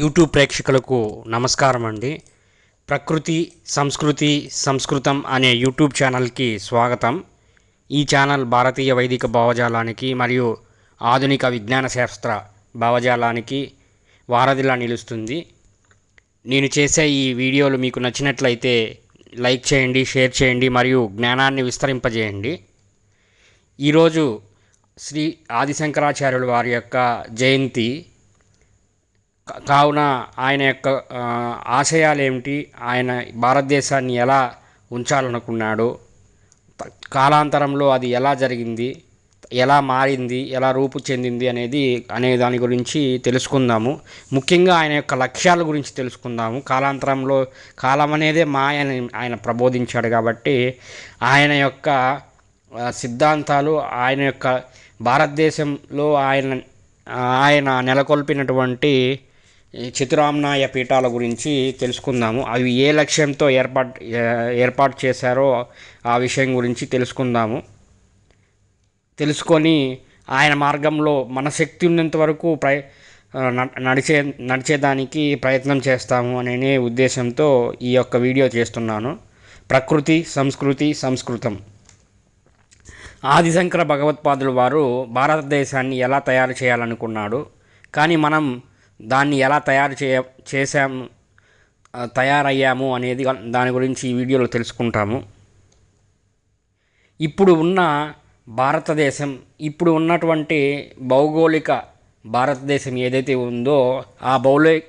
YouTube ప్రేక్షకులకు నమస్కారం అండి. ప్రకృతి సంస్కృతి సంస్కృతం అనే యూట్యూబ్ ఛానల్కి స్వాగతం. ఈ ఛానల్ భారతీయ వైదిక భావజాలానికి మరియు ఆధునిక విజ్ఞాన శాస్త్ర భావజాలానికి వారధిలా నిలుస్తుంది. నేను చేసే ఈ వీడియోలు మీకు నచ్చినట్లయితే లైక్ చేయండి షేర్ చేయండి మరియు జ్ఞానాన్ని విస్తరింపజేయండి. ఈరోజు శ్రీ ఆదిశంకరాచార్యుల వారి యొక్క జయంతి కావున ఆయన యొక్క ఆశయాలు ఏమిటి ఆయన భారతదేశాన్ని ఎలా ఉంచాలనుకున్నాడు? కాలాంతరంలో అది ఎలా జరిగింది? ఎలా మారింది? ఎలా రూపు చెందింది అనేది అనే దాని గురించి తెలుసుకుందాము. ముఖ్యంగా ఆయన యొక్క లక్ష్యాల గురించి తెలుసుకుందాము. కాలాంతరంలో కాలం అనేదే మాయ ఆయన ప్రబోధించాడు కాబట్టి ఆయన యొక్క సిద్ధాంతాలు ఆయన యొక్క భారతదేశంలో ఆయన ఆయన నెలకొల్పినటువంటి ఈ చతురామ్నాయ పీఠాల గురించి తెలుసుకుందాము. అవి ఏ లక్ష్యంతో ఏర్పాటు ఏర్పాటు చేశారో ఆ విషయం గురించి తెలుసుకుందాము. తెలుసుకొని ఆయన మార్గంలో మన శక్తి ఉన్నంత వరకు ప్రయ నడిచే నడిచేదానికి ప్రయత్నం చేస్తాము అనే ఉద్దేశంతో ఈ యొక్క వీడియో చేస్తున్నాను. ప్రకృతి సంస్కృతి సంస్కృతం. ఆదిశంకర భగవత్పాదులు వారు భారతదేశాన్ని ఎలా తయారు చేయాలనుకున్నాడు. కానీ మనం దాన్ని ఎలా తయారు చేయ చేశాము తయారయ్యాము అనేది దాని గురించి ఈ వీడియోలో తెలుసుకుంటాము. ఇప్పుడు ఉన్న భారతదేశం ఇప్పుడు ఉన్నటువంటి భౌగోళిక భారతదేశం ఏదైతే ఉందో ఆ భౌలే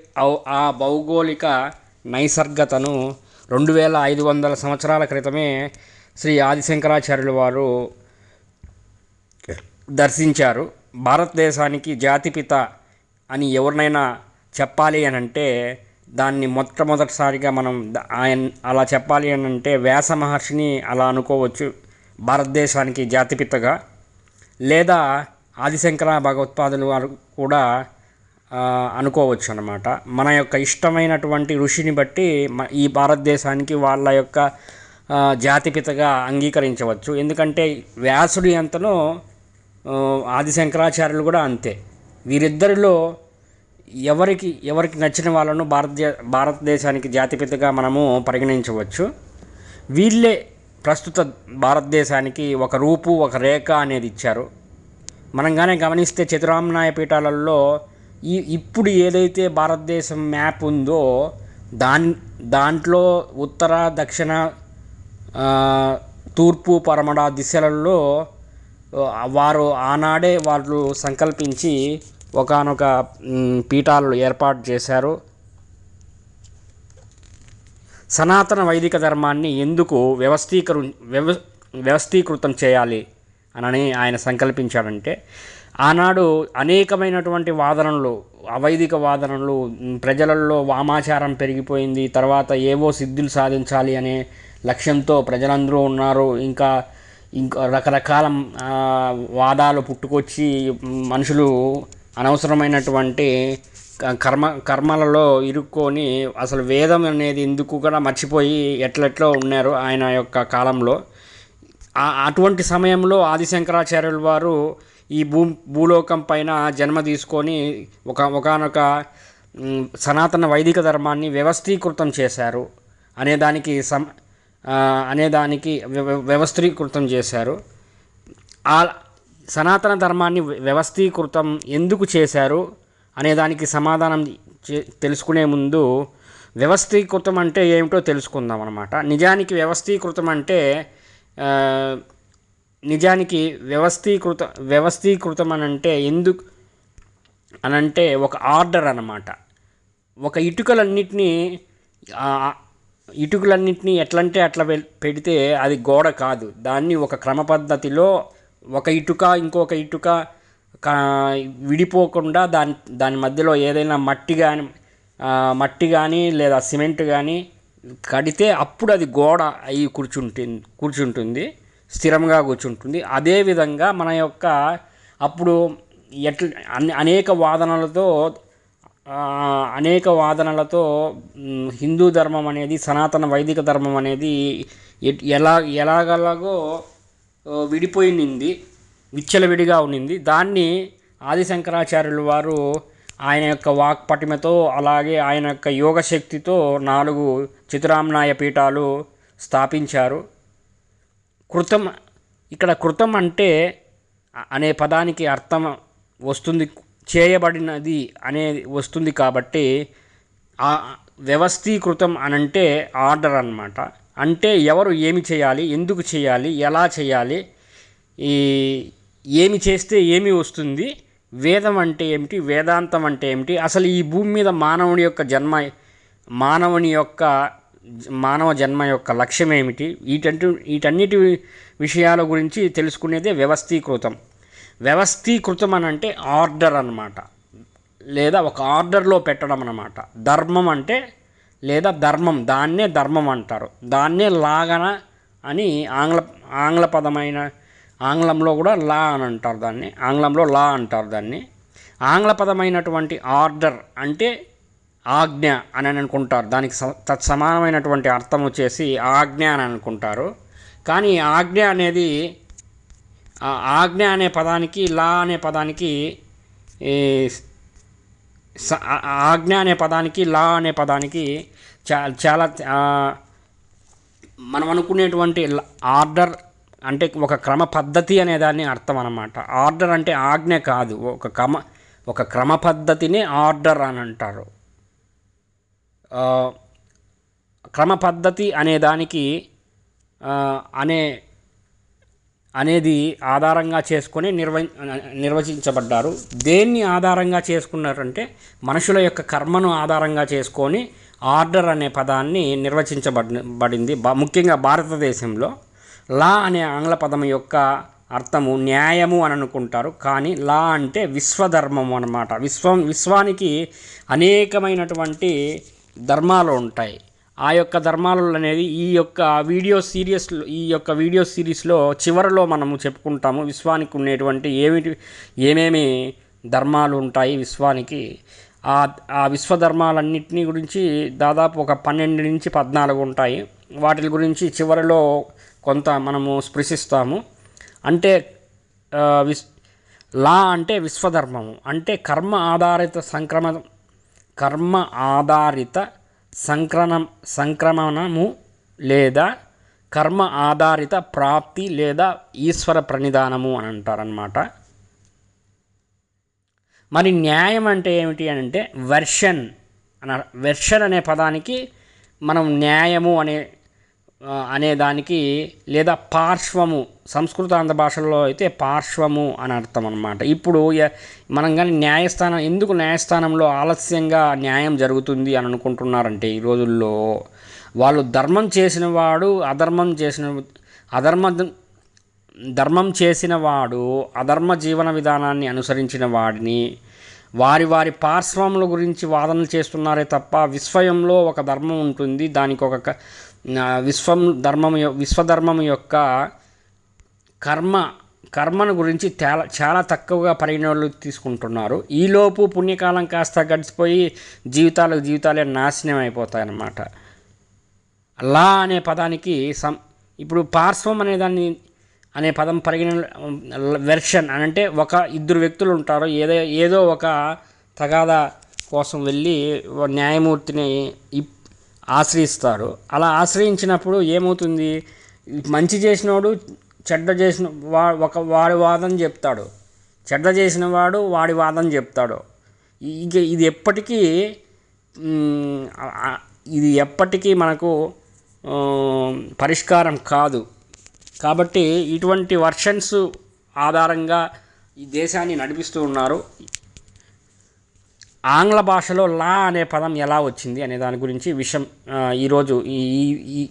ఆ భౌగోళిక నైసర్గతను రెండు వేల ఐదు వందల సంవత్సరాల క్రితమే శ్రీ ఆదిశంకరాచార్యుల వారు దర్శించారు. భారతదేశానికి జాతిపిత అని ఎవరినైనా చెప్పాలి అని అంటే దాన్ని మొట్టమొదటిసారిగా మనం ఆయన అలా చెప్పాలి అని అంటే వ్యాస మహర్షిని అలా అనుకోవచ్చు భారతదేశానికి జాతిపితగా. లేదా ఆదిశంకర భగవత్పాదులు వారు కూడా అనుకోవచ్చు అనమాట మన యొక్క ఇష్టమైనటువంటి ఋషిని బట్టి ఈ భారతదేశానికి వాళ్ళ యొక్క జాతిపితగా అంగీకరించవచ్చు. ఎందుకంటే వ్యాసుడి అంతను ఆది ఆదిశంకరాచార్యులు కూడా అంతే. వీరిద్దరిలో ఎవరికి ఎవరికి నచ్చిన వాళ్ళను భారతదే భారతదేశానికి జాతిపితగా మనము పరిగణించవచ్చు. వీళ్ళే ప్రస్తుత భారతదేశానికి ఒక రూపు ఒక రేఖ అనేది ఇచ్చారు. మనం గమనిస్తే చతురామ్నాయ పీఠాలలో ఈ ఇప్పుడు ఏదైతే భారతదేశం మ్యాప్ ఉందో దాన్ దాంట్లో ఉత్తర దక్షిణ తూర్పు పరమడ దిశలలో వారు ఆనాడే వాళ్ళు సంకల్పించి ఒకనొక పీఠాలు ఏర్పాటు చేశారు. సనాతన వైదిక ధర్మాన్ని ఎందుకు వ్యవస్థీకరు వ్యవ వ్యవస్థీకృతం చేయాలి అని ఆయన సంకల్పించాడంటే ఆనాడు అనేకమైనటువంటి వాదనలు అవైదిక వాదనలు ప్రజలలో వామాచారం పెరిగిపోయింది తర్వాత ఏవో సిద్ధులు సాధించాలి అనే లక్ష్యంతో ప్రజలందరూ ఉన్నారు. ఇంకా ఇంకా రకరకాల వాదాలు పుట్టుకొచ్చి మనుషులు అనవసరమైనటువంటి క- కర్మ కర్మలలో ఇరుక్కొని అసలు వేదం అనేది ఎందుకు కూడా మర్చిపోయి ఎట్లెట్లో ఉన్నారు ఆయన యొక్క కాలంలో. అటువంటి సమయంలో ఆదిశంకరాచార్యుల వారు ఈ భూ భూలోకం పైన జన్మ తీసుకొని ఒక ఒకనొక సనాతన వైదిక ధర్మాన్ని వ్యవస్థీకృతం చేశారు. అనేదానికి సం అనేదానికి వ్యవస్థీకృతం చేశారు. ఆ సనాతన ధర్మాన్ని వ్యవస్థీకృతం ఎందుకు చేశారు అనే దానికి సమాధానం చే- తెలుసుకునే ముందు వ్యవస్థీకృతం అంటే ఏమిటో తెలుసుకుందాం అనమాట నిజానికి వ్యవస్థీకృతం అంటే నిజానికి వ్యవస్థీకృత వ్యవస్థీకృతం అని అంటే ఎందుకు అనంటే ఒక ఆర్డర్ అన్నమాట. ఒక ఇటుకలన్నిటినీ ఇటుకలన్నింటినీ ఎట్లంటే అట్లా పె- పెడితే అది గోడ కాదు. దాన్ని ఒక క్రమ పద్ధతిలో ఒక ఇటుక ఇంకొక ఇటుక కా- విడిపోకుండా దాని దాని మధ్యలో ఏదైనా మట్టి కానీ మట్టి కానీ లేదా సిమెంట్ కానీ కడితే అప్పుడు అది గోడ అయి కూర్చుంటుంది కూర్చుంటుంది స్థిరంగా కూర్చుంటుంది. అదేవిధంగా మన యొక్క అప్పుడు ఎట్ల అన్ని అనేక వాదనలతో అనేక వాదనలతో హిందూ ధర్మం అనేది సనాతన వైదిక ధర్మం అనేది ఎలా ఎలాగలాగో ఓ, విడిపోయింది విచ్చలవిడిగా ఉన్నింది. దాన్ని ఆదిశంకరాచార్యులు వారు ఆయన యొక్క వాక్పటిమతో అలాగే ఆయన యొక్క యోగ శక్తితో నాలుగు చతురామ్నాయ పీఠాలు స్థాపించారు. కృతం ఇక్కడ కృతం అంటే అనే పదానికి అర్థం వస్తుంది చేయబడినది అనేది వస్తుంది కాబట్టి వ్యవస్థీకృతం అనంటే ఆర్డర్ అన్నమాట. అంటే ఎవరు ఏమి చేయాలి ఎందుకు చేయాలి ఎలా చేయాలి ఈ ఏమి చేస్తే ఏమి వస్తుంది వేదం అంటే ఏమిటి వేదాంతం అంటే ఏమిటి అసలు ఈ భూమి మీద మానవుని యొక్క జన్మ మానవుని యొక్క మానవ జన్మ యొక్క లక్ష్యం ఏమిటి వీటంటి వీటన్నిటి విషయాల గురించి తెలుసుకునేదే వ్యవస్థీకృతం. వ్యవస్థీకృతం అని అంటే ఆర్డర్ అనమాట లేదా ఒక ఆర్డర్లో పెట్టడం అన్నమాట. ధర్మం అంటే లేదా ధర్మం దాన్నే ధర్మం అంటారు. దాన్నే లాగన అని ఆంగ్ల ఆంగ్ల పదమైన ఆంగ్లంలో కూడా లా అని అంటారు దాన్ని. ఆంగ్లంలో లా అంటారు దాన్ని. ఆంగ్ల పదమైనటువంటి ఆర్డర్ అంటే ఆజ్ఞ అని అనుకుంటారు. దానికి స- తత్సమానమైనటువంటి అర్థం వచ్చేసి ఆజ్ఞ అని అనుకుంటారు. కానీ ఆజ్ఞ అనేది ఆజ్ఞ అనే పదానికి లా అనే పదానికి ఆజ్ఞ అనే పదానికి లా అనే పదానికి చా చాలా మనం అనుకునేటువంటి ఆర్డర్ అంటే ఒక క్రమ పద్ధతి అనే దాన్ని అర్థం అనమాట ఆర్డర్ అంటే ఆజ్ఞ కాదు. ఒక క్రమ ఒక క్రమ పద్ధతిని ఆర్డర్ అని అంటారు. క్రమ పద్ధతి అనే దానికి అనే అనేది ఆధారంగా చేసుకొని నిర్వ నిర్వచించబడ్డారు. దేన్ని ఆధారంగా చేసుకున్నారంటే మనుషుల యొక్క కర్మను ఆధారంగా చేసుకొని ఆర్డర్ అనే పదాన్ని నిర్వచించబడింది బడింది బా- ముఖ్యంగా భారతదేశంలో లా అనే ఆంగ్ల పదం యొక్క అర్థము న్యాయము అని అనుకుంటారు. కానీ లా అంటే విశ్వధర్మం అన్నమాట. విశ్వం విశ్వానికి అనేకమైనటువంటి ధర్మాలు ఉంటాయి. ఆ యొక్క ధర్మాలు అనేది ఈ యొక్క వీడియో సీరియస్లో ఈ యొక్క వీడియో సిరీస్లో చివరిలో మనము చెప్పుకుంటాము విశ్వానికి ఉండేటువంటి ఏమిటి ఏమేమి ధర్మాలు ఉంటాయి విశ్వానికి. ఆ విశ్వధర్మాలన్నింటినీ గురించి దాదాపు ఒక పన్నెండు నుంచి పద్నాలుగు ఉంటాయి. వాటి గురించి చివరిలో కొంత మనము స్పృశిస్తాము. అంటే విస్ లా అంటే విశ్వధర్మము. అంటే కర్మ ఆధారిత సంక్రమ కర్మ ఆధారిత సంక్రమం సంక్రమణము లేదా కర్మ ఆధారిత ప్రాప్తి లేదా ఈశ్వర ప్రణిధానము అని అంటారనమాట మరి న్యాయం అంటే ఏమిటి అని అంటే వెర్షన్ అన వెర్షన్ అనే పదానికి మనం న్యాయము అనే అనే దానికి లేదా పార్శ్వము సంస్కృతాంధ్ర భాషలో అయితే పార్శ్వము అని అర్థం అనమాట ఇప్పుడు మనం కానీ న్యాయస్థానం ఎందుకు న్యాయస్థానంలో ఆలస్యంగా న్యాయం జరుగుతుంది అని అనుకుంటున్నారంటే ఈ రోజుల్లో వాళ్ళు ధర్మం చేసిన వాడు అధర్మం చేసిన అధర్మ ధర్మం చేసిన వాడు అధర్మ జీవన విధానాన్ని అనుసరించిన వాడిని వారి వారి పార్శ్వముల గురించి వాదనలు చేస్తున్నారే తప్ప విశ్వయంలో ఒక ధర్మం ఉంటుంది. దానికి ఒక క- విశ్వం ధర్మం విశ్వధర్మం యొక్క కర్మ కర్మను గురించి చాలా చాలా తక్కువగా పరిగణలు తీసుకుంటున్నారు. ఈలోపు పుణ్యకాలం కాస్త గడిచిపోయి జీవితాలకు జీవితాలే నాశనం అయిపోతాయి అన్నమాట అలా అనే పదానికి సం ఇప్పుడు పార్శ్వం అనే దాన్ని అనే పదం పరిగణ వెర్షన్ అని అంటే ఒక ఇద్దరు వ్యక్తులు ఉంటారు. ఏదో ఏదో ఒక తగాదా కోసం వెళ్ళి న్యాయమూర్తిని ఇప్- ఆశ్రయిస్తారు. అలా ఆశ్రయించినప్పుడు ఏమవుతుంది? మంచి చేసినోడు చెడ్డ చేసిన వా ఒక వాడి వాదన చెప్తాడు. చెడ్డ చేసిన వాడు వాడి వాదన చెప్తాడు. ఇక ఇది ఎప్పటికీ ఇది ఎప్పటికీ మనకు పరిష్కారం కాదు. కాబట్టి ఇటువంటి వర్షన్స్ ఆధారంగా ఈ దేశాన్ని నడిపిస్తూ ఉన్నారు. ఆంగ్ల భాషలో లా అనే పదం ఎలా వచ్చింది అనే దాని గురించి విషయం ఈరోజు ఈ ఈ-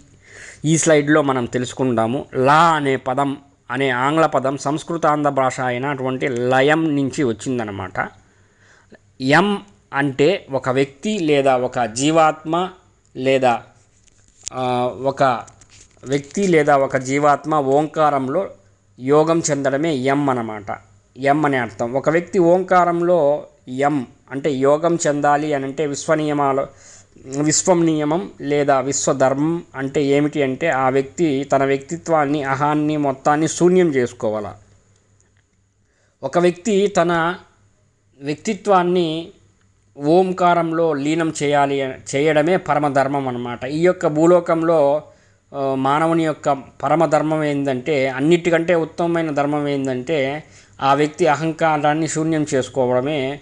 ఈ స్లైడ్లో మనం తెలుసుకుందాము. లా అనే పదం అనే ఆంగ్ల పదం సంస్కృతాంధ్ర భాష అయినటువంటి లయం నుంచి వచ్చిందనమాట ఎం అంటే ఒక వ్యక్తి లేదా ఒక జీవాత్మ లేదా ఒక వ్యక్తి లేదా ఒక జీవాత్మ ఓంకారంలో యోగం చెందడమే ఎం అన్నమాట. ఎం అనే అర్థం. ఒక వ్యక్తి ఓంకారంలో ఎం అంటే యోగం చెందాలి అని అంటే విశ్వ నియమాలు విశ్వం నియమం లేదా విశ్వధర్మం అంటే ఏమిటి అంటే ఆ వ్యక్తి తన వ్యక్తిత్వాన్ని అహాన్ని మొత్తాన్ని శూన్యం చేసుకోవాల. ఒక వ్యక్తి తన వ్యక్తిత్వాన్ని ఓంకారంలో లీనం చేయాలి చేయడమే పరమధర్మం అన్నమాట. ఈ యొక్క భూలోకంలో మానవుని యొక్క పరమధర్మం ఏంటంటే అన్నిటికంటే ఉత్తమమైన ధర్మం ఏంటంటే ఆ వ్యక్తి అహంకారాన్ని శూన్యం చేసుకోవడమే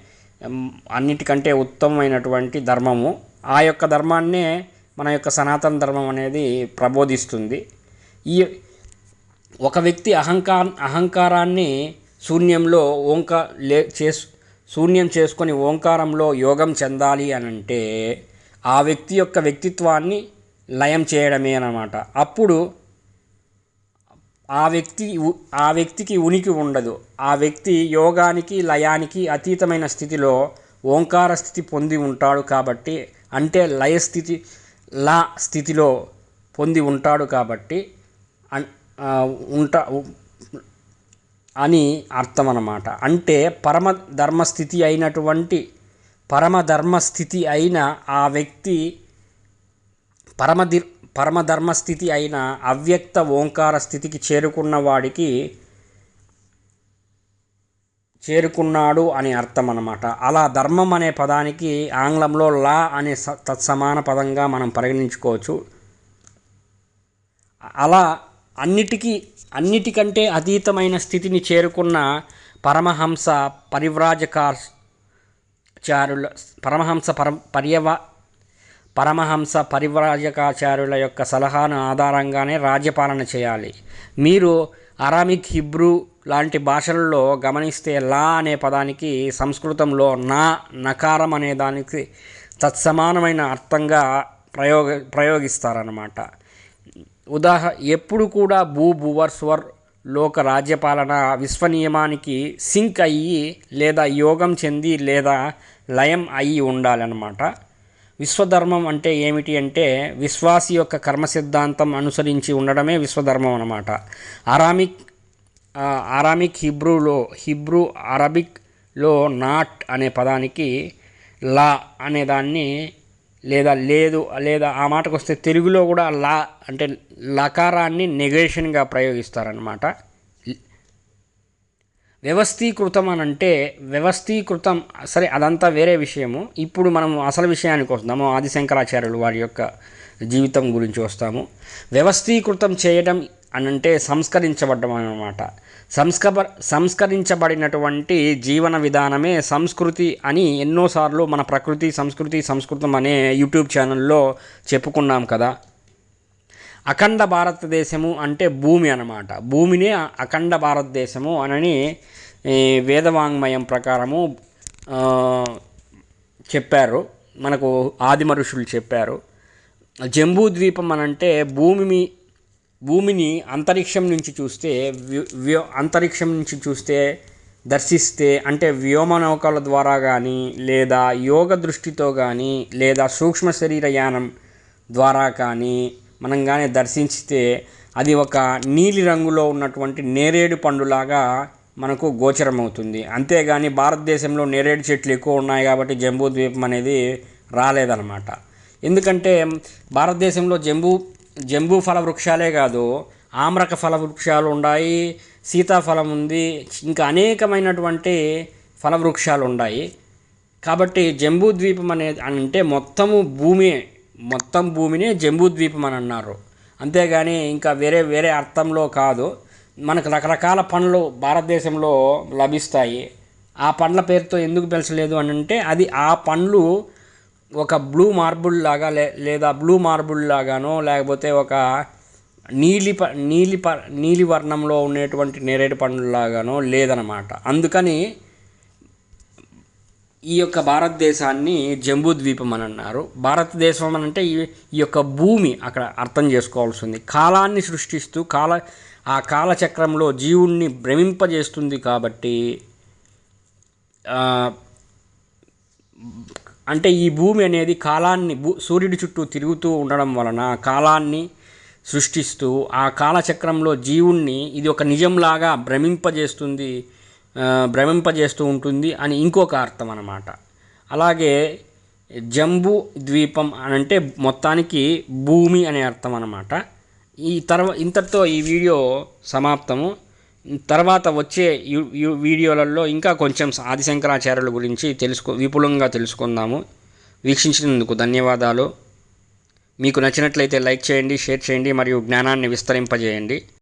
అన్నిటికంటే ఉత్తమమైనటువంటి ధర్మము. ఆ యొక్క ధర్మాన్నే మన యొక్క సనాతన ధర్మం అనేది ప్రబోధిస్తుంది. ఈ ఒక వ్యక్తి అహంకార అహంకారాన్ని శూన్యంలో ఓంకా లే చేసు శూన్యం చేసుకొని ఓంకారంలో యోగం చెందాలి అని అంటే ఆ వ్యక్తి యొక్క వ్యక్తిత్వాన్ని లయం చేయడమే అనమాట అప్పుడు ఆ వ్యక్తి ఉ- ఆ వ్యక్తికి ఉనికి ఉండదు. ఆ వ్యక్తి యోగానికి లయానికి అతీతమైన స్థితిలో ఓంకార స్థితి పొంది ఉంటాడు కాబట్టి అంటే లయ స్థితి లా స్థితిలో పొంది ఉంటాడు కాబట్టి ఉంటా అని అర్థం అన్నమాట అంటే పరమ ధర్మస్థితి అయినటువంటి పరమ ధర్మస్థితి అయిన ఆ వ్యక్తి పరమధి పరమధర్మస్థితి అయిన అవ్యక్త ఓంకార స్థితికి చేరుకున్న వాడికి చేరుకున్నాడు అని అర్థం అన్నమాట అలా ధర్మం అనే పదానికి ఆంగ్లంలో లా అనే స- తత్సమాన పదంగా మనం పరిగణించుకోవచ్చు. అలా అన్నిటికీ అన్నిటికంటే అతీతమైన స్థితిని చేరుకున్న పరమహంస పరివ్రాజకాచారుల పరమహంస పర పర్యవ పరమహంస పరివ్రాజకాచార్యుల యొక్క సలహాను ఆధారంగానే రాజ్యపాలన చేయాలి. మీరు అరామిక్ హిబ్రూ లాంటి భాషలలో గమనిస్తే లా అనే పదానికి సంస్కృతంలో నా నకారం అనే దానికి తత్సమానమైన అర్థంగా ప్రయోగ ప్రయోగిస్తారన్నమాట. ఉదాహ ఎప్పుడు కూడా భూ భువర్స్వర్ లోక రాజ్యపాలన విశ్వనియమానికి సింక్ అయ్యి లేదా యోగం చెంది లేదా లయం అయ్యి ఉండాలన్నమాట. విశ్వధర్మం అంటే ఏమిటి అంటే విశ్వాసి యొక్క కర్మ సిద్ధాంతం అనుసరించి ఉండడమే విశ్వధర్మం అన్నమాట. అరామిక్ ఆరామిక్ అరామిక్ హిబ్రూలో హిబ్రూ అరబిక్లో నాట్ అనే పదానికి లా అనే దాన్ని లేదా లేదు లేదా ఆ మాటకు వస్తే తెలుగులో కూడా లా అంటే లకారాన్ని నెగేషన్గా ప్రయోగిస్తారనమాట వ్యవస్థీకృతం అని అంటే వ్యవస్థీకృతం సరే అదంతా వేరే విషయము. ఇప్పుడు మనం అసలు విషయానికి వస్తాము. ఆదిశంకరాచార్యులు వారి యొక్క జీవితం గురించి వస్తాము. వ్యవస్థీకృతం చేయడం అని అంటే సంస్కరించబడ్డం అన్నమాట సంస్కర సంస్కరించబడినటువంటి జీవన విధానమే సంస్కృతి అని ఎన్నోసార్లు మన ప్రకృతి సంస్కృతి సంస్కృతం అనే యూట్యూబ్ ఛానల్లో చెప్పుకున్నాం కదా. అఖండ భారతదేశము అంటే భూమి అనమాట భూమినే అఖండ భారతదేశము అనని వేదవాంగ్మయం ప్రకారము చెప్పారు. మనకు ఆదిమ ఋషులు చెప్పారు. జంబూ ద్వీపం అనంటే భూమి భూమిని అంతరిక్షం నుంచి చూస్తే వ్యో అంతరిక్షం నుంచి చూస్తే దర్శిస్తే అంటే వ్యోమనౌకల ద్వారా కానీ లేదా యోగ దృష్టితో కానీ లేదా సూక్ష్మ శరీర యానం ద్వారా కానీ మనం కానీ దర్శించితే అది ఒక నీలి రంగులో ఉన్నటువంటి నేరేడు పండులాగా మనకు గోచరమవుతుంది. అంతేగాని భారతదేశంలో నేరేడు చెట్లు ఎక్కువ ఉన్నాయి కాబట్టి జంబూ ద్వీపం అనేది రాలేదన్నమాట. ఎందుకంటే భారతదేశంలో జంబూ జంబూ ఫల వృక్షాలే కాదు ఆమ్రక ఫల వృక్షాలు ఉన్నాయి సీతాఫలం ఉంది ఇంకా అనేకమైనటువంటి ఫల వృక్షాలు ఉన్నాయి. కాబట్టి జంబూ ద్వీపం అనేది అంటే మొత్తము భూమి మొత్తం భూమిని జంబూ ద్వీపం అని అన్నారు. అంతేగాని ఇంకా వేరే వేరే అర్థంలో కాదు. మనకు రకరకాల పండ్లు భారతదేశంలో లభిస్తాయి. ఆ పండ్ల పేరుతో ఎందుకు పిలచలేదు అని అంటే అది ఆ పండ్లు ఒక బ్లూ మార్బుల్ లాగా లే లేదా బ్లూ మార్బుల్ లాగానో లేకపోతే ఒక నీలి ప నీలి ప నీలి వర్ణంలో ఉండేటువంటి నేరేడు పండులాగానో లేదనమాట. అందుకని ఈ యొక్క భారతదేశాన్ని జంబూ ద్వీపం అని అన్నారు. భారతదేశం అని అంటే ఈ ఈ యొక్క భూమి అక్కడ అర్థం చేసుకోవాల్సి ఉంది. కాలాన్ని సృష్టిస్తూ కాల ఆ కాలచక్రంలో జీవుణ్ణి భ్రమింపజేస్తుంది కాబట్టి అంటే ఈ భూమి అనేది కాలాన్ని భూ సూర్యుడి చుట్టూ తిరుగుతూ ఉండడం వలన కాలాన్ని సృష్టిస్తూ ఆ కాలచక్రంలో జీవుణ్ణి ఇది ఒక నిజంలాగా భ్రమింపజేస్తుంది భ్రమింపజేస్తూ ఉంటుంది అని ఇంకొక అర్థం అన్నమాట. అలాగే జంబూ ద్వీపం అని అంటే మొత్తానికి భూమి అనే అర్థం అన్నమాట. ఈ తర్వా ఇంతటితో ఈ వీడియో సమాప్తము. తర్వాత వచ్చే వీడియోలలో ఇంకా కొంచెం ఆదిశంకరాచార్యుల గురించి తెలుసుకో విపులంగా తెలుసుకుందాము. వీక్షించినందుకు ధన్యవాదాలు. మీకు నచ్చినట్లయితే లైక్ చేయండి షేర్ చేయండి మరియు జ్ఞానాన్ని విస్తరింపజేయండి.